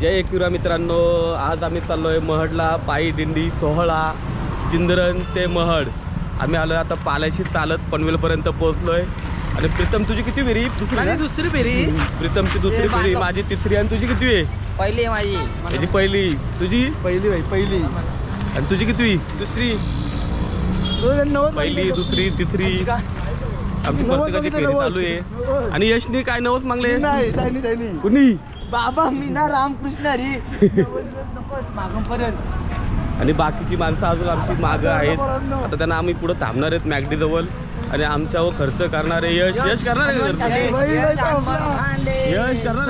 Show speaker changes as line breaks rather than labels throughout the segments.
जय एकविरा मित्रांनो आज आम्ही चाललोय महडला पायी दिंडी सोहळा चिंदरन ते महड. आम्ही आलोय आता पाल्याशी चालत पनवेलपर्यंत पोहोचलोय. आणि प्रीतम तुझी किती फेरी? दुसरी
माझी
ना?
दुसरी फेरी.
प्रीतमची दुसरी
ते
फेरी. माझी तिसरी आणि तुझी किती आहे?
पहिली आहे माझी.
त्याची पहिली. तुझी?
पहिली भाई पहिली.
आणि तुझी किती
दुसरी.
पहिली दुसरी तिसरी. आमची प्रत्येकाची फेरी चालू आहे. आणि यशनी काय नवस मागले? कुणी?
बाबा मी ना रामकृष्ण हरी
आणि बाकीची माणसं अजून आमची मागं आहेत. आता त्यांना आम्ही पुढे थांबणार आहेत मॅगडी जवळ. आणि आमच्यावर खर्च करणारे यश यश करणार आहे? यश करणार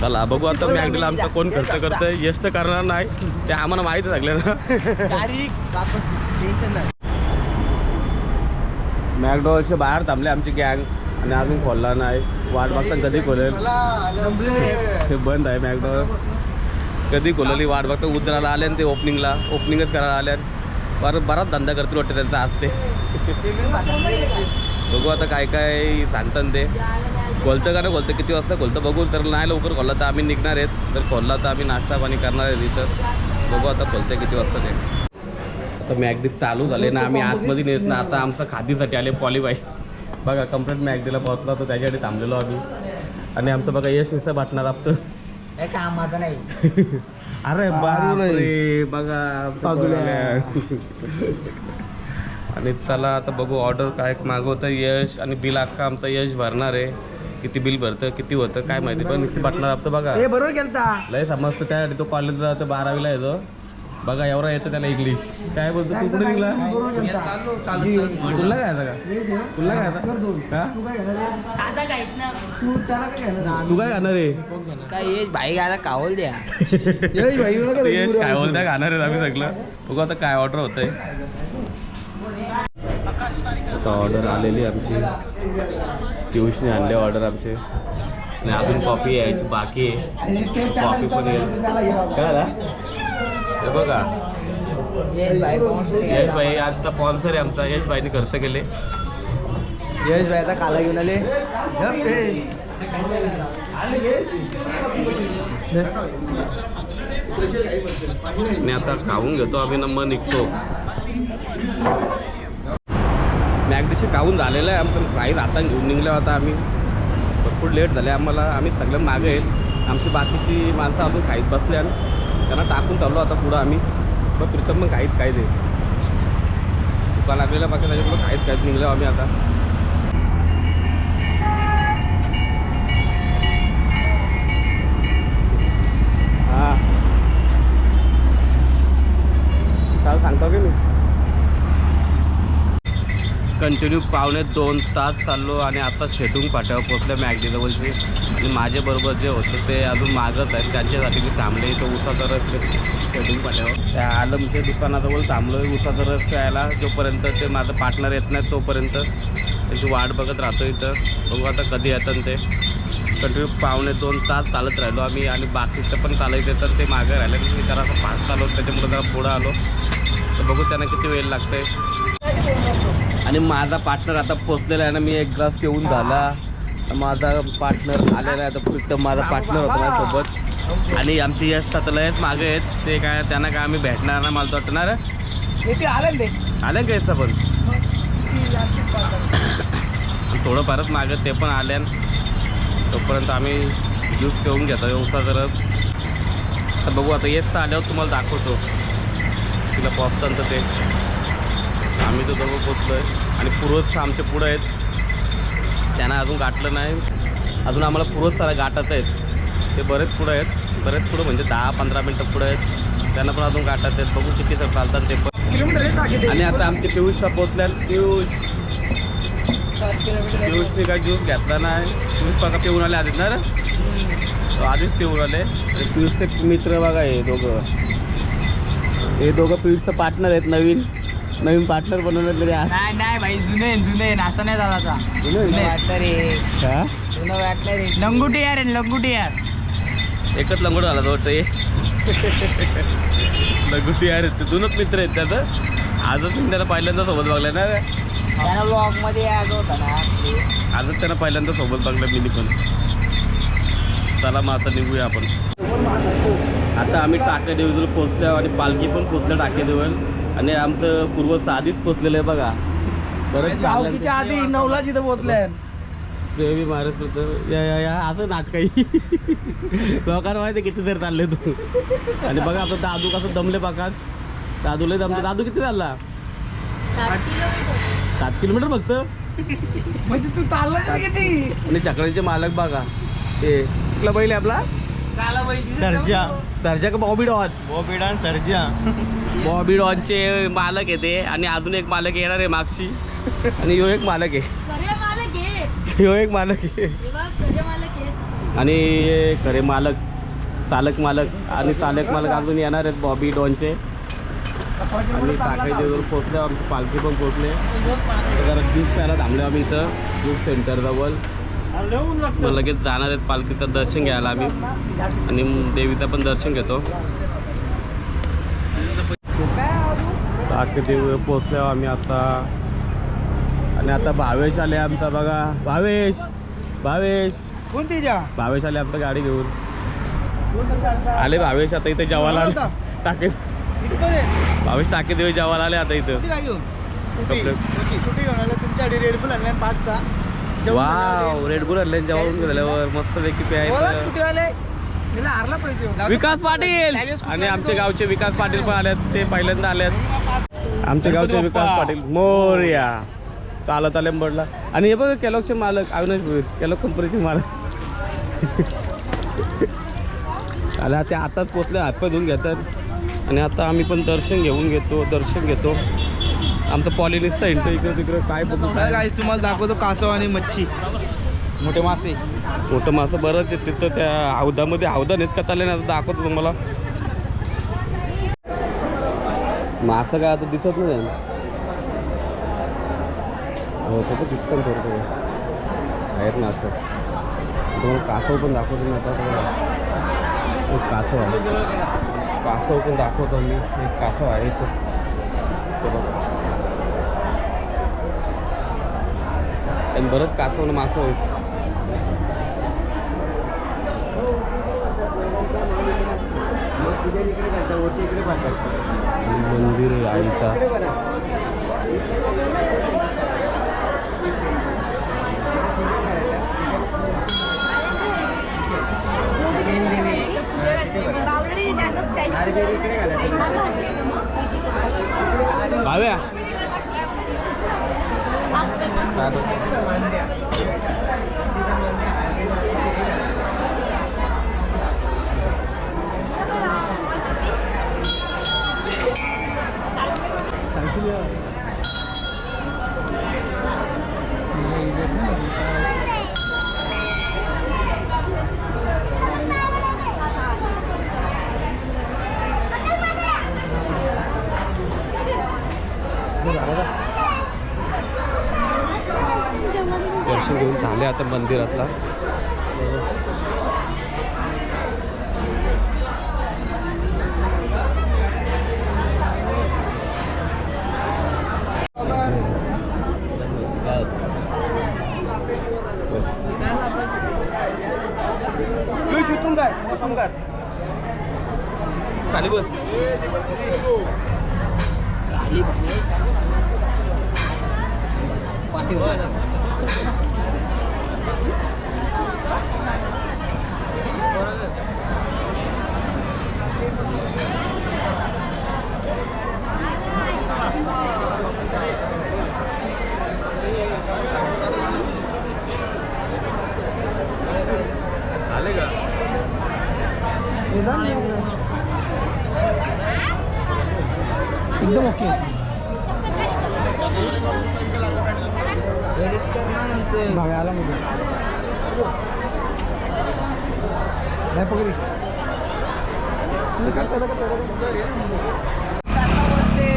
चला बघू आता मॅगडीला आमचा कोण खर्च करतोय. यश तर करणार नाही. ते आम्हाला माहिती लागले ना मॅकडॉलच्या बाहेर थांबले आमची गँग. आणि अजून खोलला नाही. वाट बघता कधी खोलेल? हे बंद आहे मॅकडॉल कधी खोलली वाट बघता? उतरायला आले ते ओपनिंगला ओपनिंगच करायला आल्या बरं बराच धंदा करतील वाटतं त्यांचा आज ते. बघू आता काय काय सांगतात ते. खोलतं का ना खोलतं? किती वाजता खोलतं? बघू. तर नाही लवकर खोलला तर आम्ही निघणार आहेत. तर खोलला तर आम्ही नाश्ता पाणी करणार आहे तिथं बघू आता खोलतं किती वाजता ते. आता मॅगडीत चालू झाले ना. आम्ही आतमध्ये नेत ना. आता आमचं खादीसाठी आले पॉलीबाई. बघा कंप्लीट मॅगडीला पोहोचला तर त्याच्यासाठी थांबलेलो आम्ही. आणि आमचं बघा यश मिसळ वाटणार आपलं.
हे कामाचं नाही.
अरे बापरे बघा. आणि चला आता बघू ऑर्डर काय मागवतं यश आणि बिल अख्खा आमचं यश भरणार आहे. किती बिल भरतं किती होतं काय माहिती. पण नुसती वाटणार आपलं बघा.
हे बरोबर केलता.
लय समजतं त्यासाठी तो कॉलेजला जातो बारावीला येतो. बघा एवढा येतं त्याला इंग्लिश काय बोलतो? तू कुठे निघला? तुला काय आता? का तुला काय आता? का
साधा काहीच ना?
तू काय खाणार आहे?
काय ये भाई गायला कावल द्या.
यश काय बोलता खाणार आहेत आम्ही सगळं. बघू आता काय ऑर्डर होतंय. आता ऑर्डर आलेली आमची. पियुषने आणले ऑर्डर आमचे. आणि अजून कॉफी यायची बाकी आहे. कॉफी पण येईल. काय हे बघा. यश भाई आजचा स्पॉन्सर आहे आमचा. यश भाईने खर्च केले.
यश भाई आता काला घेऊन आले.
आणि आता खाऊन घेतो आम्ही नंबर निघतो मॅगडीशी खाऊन झालेलं आहे. आमचं प्राईज आता घेऊन निघलो आता आम्ही. भरपूर लेट झाले आम्हाला. आम्ही सगळं मागे आहेत. आमची बाकीची माणसं अजून खाईत बसल्या त्यांना टाकून चाललो आता पुढं आम्ही. मग प्रीतम मग काहीच काय दे दुकान लागलेलं बाकी त्याच्याकडं काहीच काहीच निघलं आम्ही आता हां काल सांगतो की मी कंटिन्यू पावणे दोन तास चाललो आणि आता शेटूंग फाट्यावर पोचलं मॅगडी आणि माझ्याबरोबर जे होतं ते अजून मागत आहेत. त्यांच्यासाठी मी थांबले. इथं उसाचा रस शेटूंग फाट्यावर त्या आलमच्या दुकानाजवळ थांबलो उसाचा रस प्यायला जोपर्यंत ते माझं पार्टनर येत नाही तोपर्यंत त्याची वाट बघत राहतो इथं. बघू आता कधी येतात ते. कंटिन्यू पावणे दोन तास चालत राहिलो आम्ही आणि बाकीचं पण चालायचं तर ते मागं राहिले मी जरा असं फास्ट चालवत त्याच्यामुळे जरा पुढं आलो. तर बघू त्यांना किती वेळ लागतंय. आणि माझा पार्टनर आता पोचलेला आहे ना मी एक ग्लास पिऊन झाला. माझा पार्टनर आलेला आहे आता फक्त माझा पार्टनर होता माझ्यासोबत. आणि आमचे यश लयच मागे आहेत. ते काय त्यांना काय आम्ही भेटणार ना मला तर वाटणार
आलं ते?
आले का याचं पण आणि थोडंफारच मागं ते पण आल्या तोपर्यंत आम्ही ज्यूस पिऊन घेतो उसा जर तर बघू आता येस आल्यावर तुम्हाला दाखवतो. तिला पोचताना ते. आम्ही तो दोघं पोचलो आहे आणि पूर्वज आमच्या पुढं आहेत. त्यांना अजून गाठलं नाही. अजून आम्हाला पूर्वज सारा गाठत आहेत. ते बरेच पुढं आहेत. बरेच पुढं म्हणजे दहा पंधरा मिनटं पुढं आहेत. त्यांना पण अजून गाठत आहेत. बघू किती सर चालतात ते पण. आणि आता आमचे पियुषला पोचल्या पियुष. पियुषने काय ज्यूस घेतला नाही. पियुष बघा पिऊन आले आधीच ना आधीच पिऊन आले. आणि पियुषचे मित्र बघा हे दोघं. हे दोघं पियुषचं पार्टनर आहेत नवीन. नवीन पार्टनर बनवलं तरी आज
नाही नाही भाई जुने जुने असं नाही झाला आता
जुने?
वाटणार रे.
का
जुनं वाटणार रे. लंगुटी यार लंगुटी यार.
एकच लंगोट झाला तो वाटतं हे लंगोटी आहे ते दोनच मित्र आहेत त्याचं. आजच मी त्याला पहिल्यांदा सोबत बघलं ना रे?
ब्लॉगमध्ये यायचं होता ना ते.
आजच त्यांना पहिल्यांदा सोबत बघलं मी पण. चला मग आता निघूया आपण. आता आम्ही टाके देऊजल पोचलो आणि पालखी पण पोचल्या टाके देऊल आणि आमचं पूर्व साधीच पोचलेलं आहे बघा. परत
गावकीच्या आधी नवला जिथं पोहोचल्या
देवी महाराज या या या असं नाटकही लोकांना माहिती किती देर चालले तू. आणि बघा आता दादू कसं दमले बघा. दादूला दमले. दादू किती चालला?
सात किलोमीटर.
सात किलोमीटर फक्त?
म्हणजे तू चालला तरी किती?
आणि चक्राचे मालक बघा. ते कुठला बैल आहे आपला?
सर्जा.
सरजा का बॉबी डॉन
बॉबिडा सर्जा.
बॉबी डॉनचे मालक येते आणि अजून एक मालक येणार आहे मागशी आणि ह्यो एक मालक आहे.
आहे.
ह्यो एक मालक आहे.
हे आहे
आणि खरे मालक चालक मालक आणि चालक मालक अजून येणार आहेत बॉबी डॉनचे आणि टाकायचे पोचले आमची पालखी पण पोचले. जरा ज्यूस प्यायला थांबले आम्ही इथं ज्यूस सेंटरजवळ मग लगेच जाणार आहेत पालखीचं दर्शन घ्यायला आम्ही. आणि देवीचं पण दर्शन घेतो. टाके देवी पोचलो आम्ही आता. आणि आता भावेश आले आमचा बघा. भावेश! भावेश!
कोणतीच्या
भावेश आले आमच्या गाडी घेऊन. आले भावेश आता इथे जेवायला आले टाके भावेश टाके देवी जेवायला आले? आता इथं कपडे
रेडबुल
जेवून गेल्यावर मस्त पैकी प्यायचं. विकास पाटील. आणि आमचे गावचे विकास पाटील पण आलेत ते पहिल्यांदा आलेत. आमचे गावचे विकास पाटील. मोर्या. चालत आले बडला आणि हे बघ केलॉगचे मालक अविनाश भोईर केलॉग कंपनीचे मालक. आले ते आताच पोचले हातपाय धुवून घेतात. आणि आता आम्ही पण दर्शन घेऊन घेतो दर्शन घेतो. आमचं पॉलिनिसचा इंटर इकडे तिकडे काय बघू. काय
तुम्हाला दाखवतो कासव आणि मच्छी. मोठे मासे.
मोठं मासं बरंच आहे तिथं त्या हौदामध्ये हौदा नेत का चालले ना आता दाखवतो तुम्हाला. मासं काय आता दिसत नाही हो ते पण दिसतं ना थोडं थोडं. आहेत मासं. तुम्हाला कासव पण दाखवतो ना आता तुम्हाला. एक कासव आहे. कासव पण दाखवतो मी. एक कासव आहे ते बघा. आणि बरंच कासव आणि मासं आहेत. मंदिर आहे आईचा भाव्या काय बघ? दर्शन घेऊन झाले आता मंदिरातला. खाली बस झाले का
एकदम ओके एडिट करणार नंतर भाव्या आला मध्ये. नाही पकडी.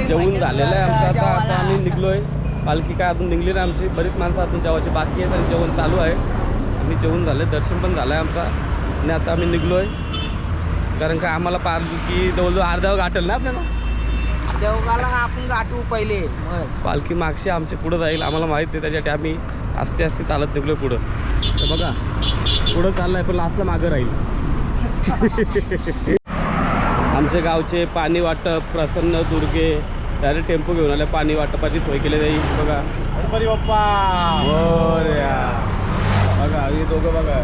जेवून झालेलं आहे आमचं. आता आता आम्ही निघलोय. पालखी काय अजून निघली नाही आमची. बरीच माणसं अजून जेवायची बाकी आहेत आणि जेवण चालू आहे. आम्ही जेवून झाले. दर्शन पण झालं आहे आमचा. आणि आता आम्ही निघलोय. कारण का आम्हाला पालखी जवळजवळ अर्ध्यावर गाठल ना आपल्याला?
देवगाला आपण गाठू पहिले.
पालखी मागशी आमच्या पुढं जाईल. आम्हाला माहीत आहे. त्याच्यासाठी आम्ही आस्ते आस्ते चालत निघलो पुढं. तर बघा पुढं चाललाय पण लास्टला मागं राहील. आमच्या गावचे पाणी वाटप प्रसन्न दुर्गे डायरेक्ट टेम्पो घेऊन आले पाणी वाटपाची सोय केली जाईल. बघा.
गणपती बाप्पा.
बघा हे दोघं बघा.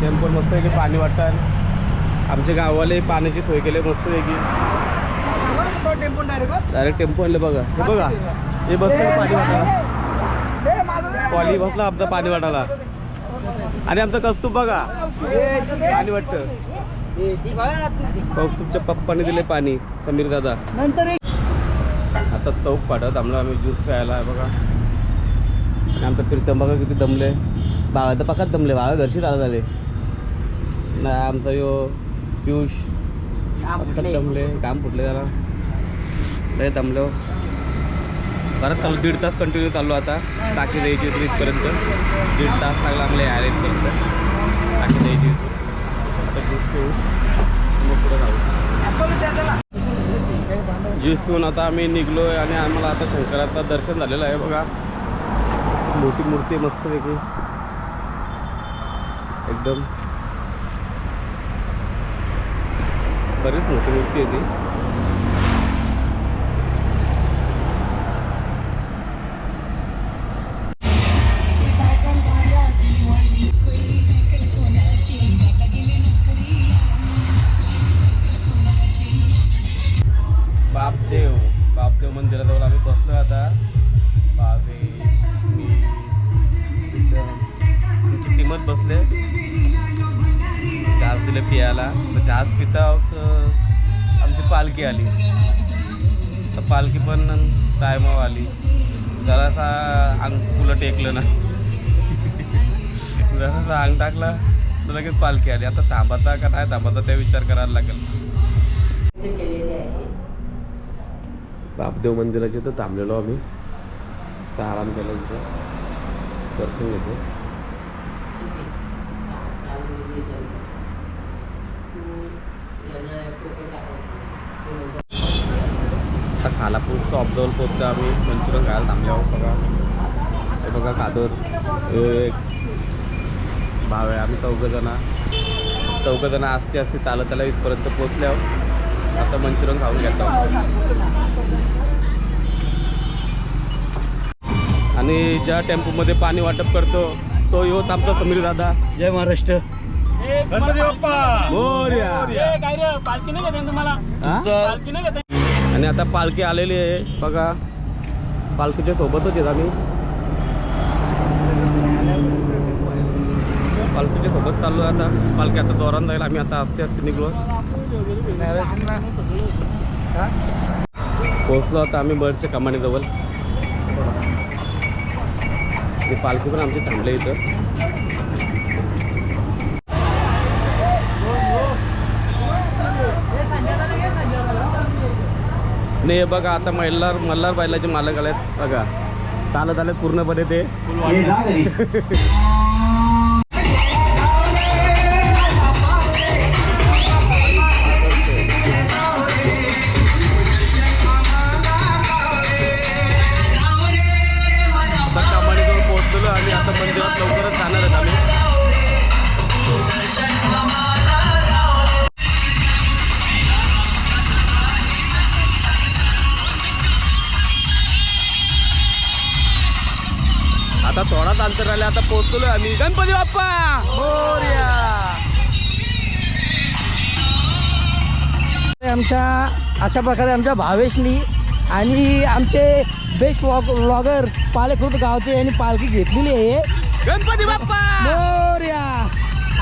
टेम्पो मस्त आहे की पाणी वाटतात आमच्या गावाले पाण्याची सोय केली मस्त आहे की
टेम्पो डायरेक्ट
डायरेक्ट टेम्पो आणले बघा. हे बघा. हे बसलं पाणी वाटायला पॉली बसला आमचा पाणी वाटायला. आणि आमचं कस्तूप बघा. पाणी वाटतं. कौस्तुभच्या पप्पाने दिले पाणी समीर दादा.
नंतर
आता चौक पाठवत आम्हाला आम्ही ज्यूस प्यायला बघा. आणि आमचं प्रीतम बघा किती दमले. बाळा तर पकात दमले बाळा घरशी चालत झाले. नाही आमचा यो पियुष. पक्कात दमले काम फुटले त्याला. लय दमले हो. परत चालू दीड तास कंटिन्यू चाललो आता. टाकी द्यायची होती इथपर्यंत दीड तास लागला आम्हाला यायला इथपर्यंत टाकी द्यायची होती. आता ज्यूस पिऊ. मग पुढं जाऊ. ज्यूस पिऊन आता आम्ही निघलो आहे आणि आम्हाला आता शंकराचं दर्शन झालेलं आहे बघा. मोठी मूर्ती आहे मस्तपैकी एकदम. बरीच मोठी मूर्ती आहे ती. पालखी आली. तर पालखी पण टायमावर आली. जरासा अंग फुलं टेकलं ना. जरासा अंग टाकला तर लगेच पालखी आली. आता थांबाचा का नाही थांबाता त्या विचार करायला लागेल. बापदेव मंदिराचे तर थांबलेलो आम्ही. आराम केला तिथं दर्शन घेतो. आता खालापूरचं ऑब्झर्व पोहोचतो आम्ही मंचुरियन खायला थांबल्यावर बघा. हे बघा कादर एक भाव आहे आम्ही चौघं जण चौघं जण असते असते चालत त्याला इथपर्यंत पोचल्यावर आता मंचुरियन खाऊन घेतो. आणि ज्या टेम्पोमध्ये पाणी वाटप करतो तो योच आमचा समीर दादा.
जय महाराष्ट्र. गणपती बाप्पा!
मोरया.
काय रे पालखी नाही का तुम्हाला?
हा?
पालखी नाही का
आणि आता पालखी आलेली आहे. बघा पालखीच्या सोबतच आहेत आम्ही. पालखीच्या सोबत चाललो आता. पालखी आता जोरान जाईल. आम्ही आता असते असते निघलो. पोहोचलो आता आम्ही बर्डच्या कमानीजवळ. पालखी पण आमची थांबले इथं. आणि हे बघा आता मल्हार मल्हार बैलाचे मालक आलेत. बघा चालत आलेत पूर्णपणे ते. पोहोचलोय आम्ही. गणपती बाप्पा!
आमच्या अशा प्रकारे आमच्या भावेशनी आणि आमचे बेस्ट व्लॉग व्लॉगर पालेखुर्द गावचे यांनी पालखी घेतलेली आहे.
गणपती बाप्पा!
मोरया!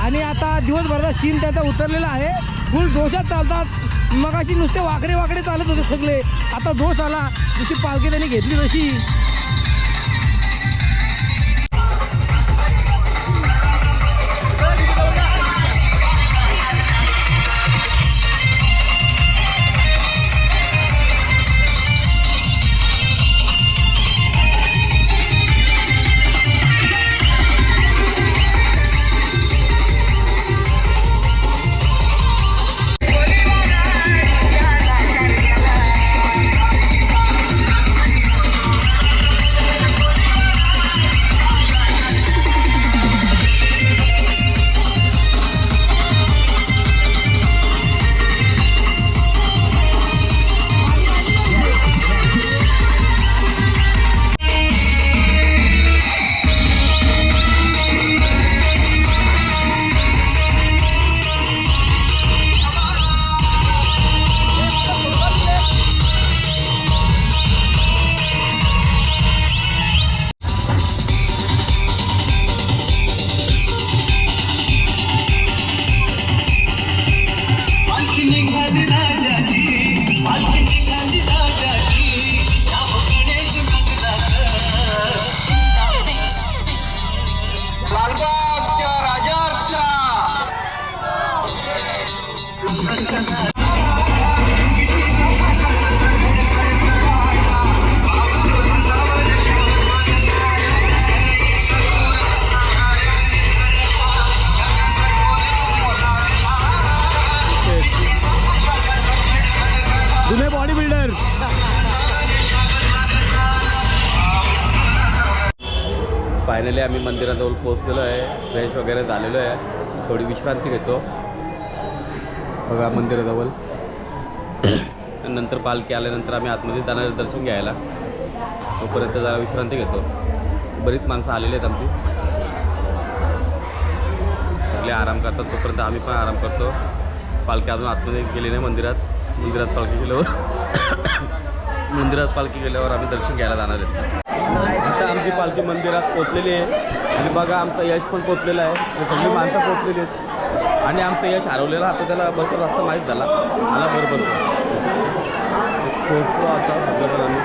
आणि आता दिवसभराचा सीन त्याचा उतरलेला आहे. फुल जोशात चालतात. मगाशी नुसते वाकडे वाकडे चालत होते सगळे. आता जोश आला. जशी पालखी त्यांनी घेतली तशी.
फायनली आम्ही मंदिराजवळ पोहोचलेलो आहे. फ्रेश वगैरे झालेलो आहे. थोडी विश्रांती घेतो. बघा मंदिराजवळ. नंतर पालखी आल्यानंतर आम्ही आतमध्ये जाणार आहे दर्शन घ्यायला. तोपर्यंत जरा विश्रांती घेतो. बरीच माणसं आलेली आहेत आमची. सगळे आराम करतात. तोपर्यंत आम्ही पण आराम करतो. पालखी अजून आतमध्ये गेली नाही मंदिरात. मंदिरात पालखी गेल्यावर. मंदिरात पालखी गेल्यावर आम्ही दर्शन घ्यायला जाणार आहेत. आता आमची पालखी मंदिरात पोचलेली आहे. आणि बघा आमचं यश पण पोचलेलं आहे. सगळी माणसं पोचलेली आहेत. आणि आमचं यश हरवलेलं आता त्याला भरपूर जास्त माहीत झाला. मला बरोबर पोचतो आता सगळं आम्ही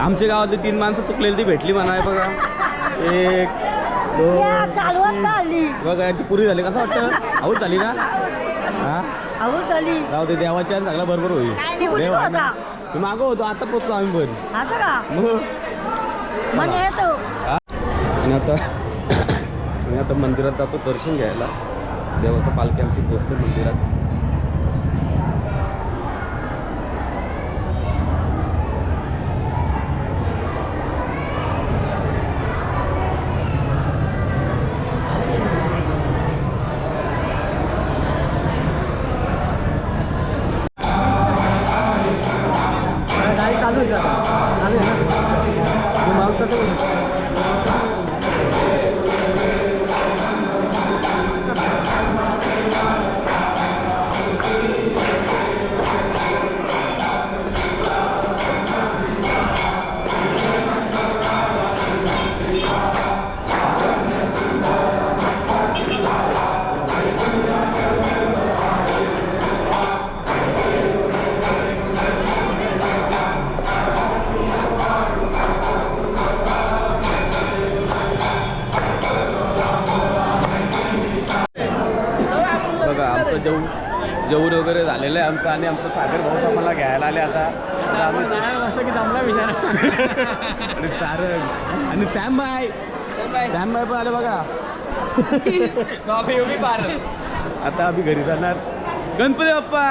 आमच्या गावातली तीन माणसं चुकलेली ती भेटली म्हणा हे बघा. एक दोन बघा यांची पुरी झाली. कसं वाटतं? आऊट झाली ना?
अहो चाली.
राहू दे देवाच्या सगळं बरोबर होईल.
ती कुठे. होता?
मी मागं होतो आता पोचलो आम्ही पण.
असं का?
मग
मन येतो
आणि आता आणि आता मंदिरात जातो दर्शन घ्यायला. देवाचं पालखी आमची पोचते मंदिरात.
ना
आमचं जेवण जेवण वगैरे झालेलं आहे आमचं आणि आमचं सागर भाऊ आम्हाला घ्यायला आले आता. आम्ही
की विचार.
आणि सारंग आणि सॅम भाई सॅम भाई पण आले बघा. आता आम्ही घरी जाणार. गणपती बाप्पा!